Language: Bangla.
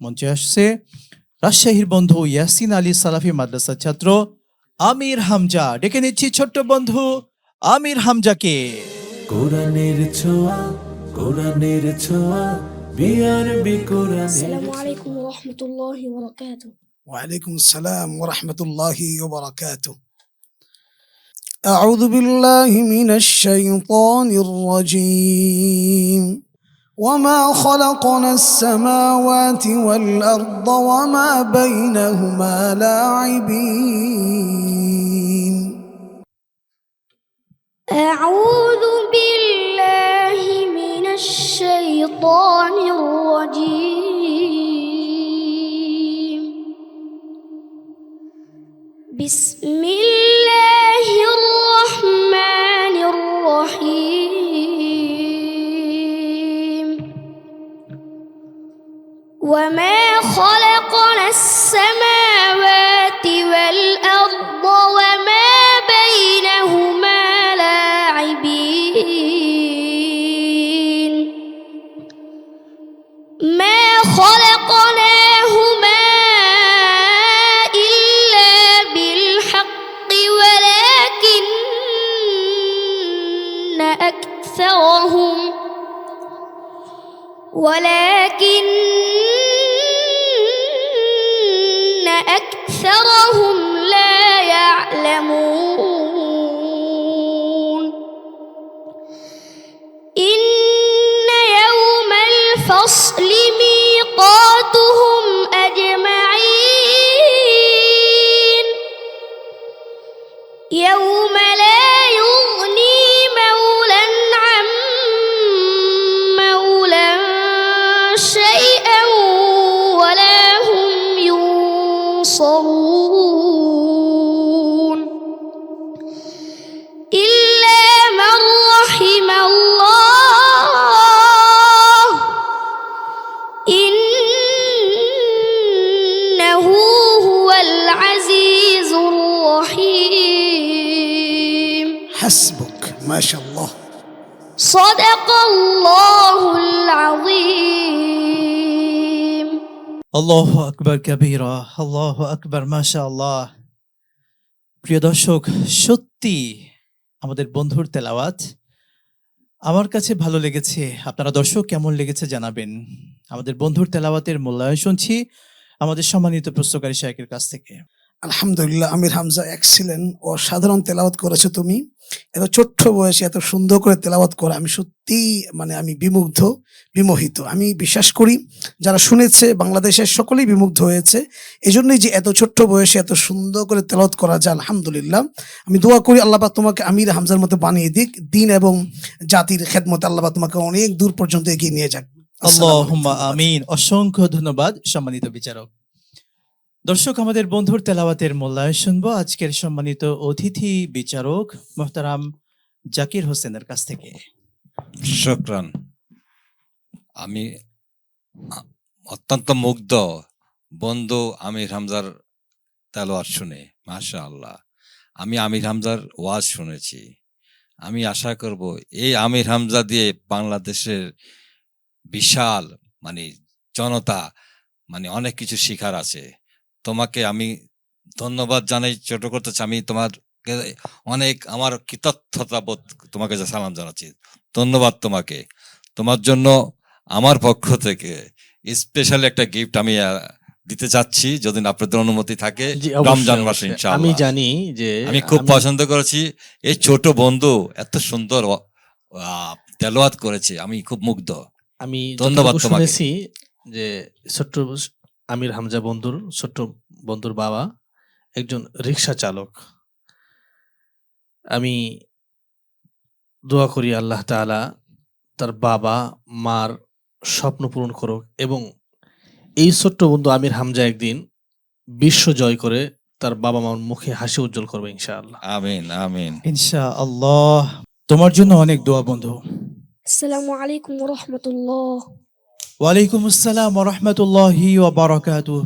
মঞ্চে আসছে রাজশাহীর বন্ধু ইয়াসিন আলী সালাফি মাদ্রাসার ছাত্র আমির হামজা ডেকে নিচ্ছি ছোট্ট বন্ধু আমির হামজাকে কোরআনের ছোঁয়া কোরআনের ছোঁয়া বিআরবি কোরআনের السلام عليكم ورحمة الله وبركاته وعليكم السلام ورحمة الله وبركاته. أعوذ بالله من الشيطان الرجيم. وما خلقنا السماوات والأرض وما بينهما لاعبين. أعوذ بالله من الشيطان الرجيم بسم الله خلقنا السماوات والأرض وما بينهما لاعبين. ما خلقناهما إلا بالحق ولكن أكثرهم ولكن الفصل ميقاتهم أجمعين يوم لا يغني مولا عن مولا شيئا ولا هم ينصرون العزيز الرحيم حسبك ما شاء الله. صدق الله العظيم আল্লাহ আকবর কবিরা আল্লাহ আকবর মাশা আল্লাহ প্রিয় দর্শক সত্যি আমাদের বন্ধুর তেলাওয়াত আমার কাছে ভালো লেগেছে আপনারা দর্শক কেমন লেগেছে জানাবেন আমাদের বন্ধুর তেলাওয়াতের মূল্যায়ন শুনছি আমাদের সম্মানিত প্রশ্নকারী শায়কের কাছ থেকে। আলহামদুলিল্লাহ, আমির হামজা এক্সিলেন্ট ও সাধারণ তেলাওয়াত করেছ তুমি। এত ছোট্ট বয়সে এত সুন্দর করে তেলাওয়াত করে, আমি সত্যি মানে আমি বিমুগ্ধ, বিমোহিত। আমি বিশ্বাস করি, যারা শুনেছে বাংলাদেশের সকলেই বিমুগ্ধ হয়েছে। এই জন্যই যে এত ছোট্ট বয়সে এত সুন্দর করে তেলাওয়াত করা যায়, আলহামদুলিল্লাহ। আমি দোয়া করি আল্লাহ পাক তোমাকে আমির হামজার মতো বানিয়ে দিক। দিন এবং জাতির খেদমতে আল্লাহ পাক তোমাকে অনেক দূর পর্যন্ত এগিয়ে নিয়ে যাক। আল্লাহুম্মা আমিন। অসংখ্য ধন্যবাদ সম্মানিত বিচারক। দর্শক আমাদের বন্ধুর তেলাওয়াতের মূল্যায়ন শুনব আজকের সম্মানিত অতিথি বিচারক মোহতারাম জাকির হোসেনের কাছ থেকে। শুক্রান। আমি অত্যন্ত মুগ্ধ বন্ধু আমির হামজার তেলোয়ার শুনে মাশা আল্লাহ আমি আমির হামজার ওয়াজ শুনেছি। আমি আশা করব এই আমির হামজা দিয়ে বাংলাদেশের বিশাল মানে জনতা মানে অনেক কিছু শিখার আছে। তোমাকে আমি ধন্যবাদ জানাই ছোট করতে আমি তোমার অনেক আমার কৃতজ্ঞতা বোধ তোমাকে যে সালাম জানাচ্ছি। ধন্যবাদ তোমাকে। তোমার জন্য আমার পক্ষ থেকে স্পেশাল একটা গিফট আমি দিতে চাচ্ছি। যদি আপনাদের অনুমতি থাকে রমজান মাসে আমি জানি যে আমি খুব পছন্দ করেছি। এই ছোট বন্ধু এত সুন্দর আহ, তেলাওয়াত করেছে। আমি খুব মুগ্ধ। আমি ধন্যবাদ শুনেছি যে ছোট্ট আমির হামজা বন্ধুর ছোট্ট বন্ধুর বাবা একজন রিক্সা চালক। আমি দোয়া করি আল্লাহ তাআলা তার বাবা মার স্বপ্ন পূরণ করুক এবং এই ছোট্ট বন্ধু আমির হামজা একদিন বিশ্ব জয় করে তার বাবা মার মুখে হাসি উজ্জ্বল করবে ইনশাআল্লাহ। আমিন আমিন। ইনশা আল্লাহ তোমার জন্য অনেক দোয়া বন্ধু। السلام عليكم ورحمة الله. وعليكم السلام ورحمة الله وبركاته.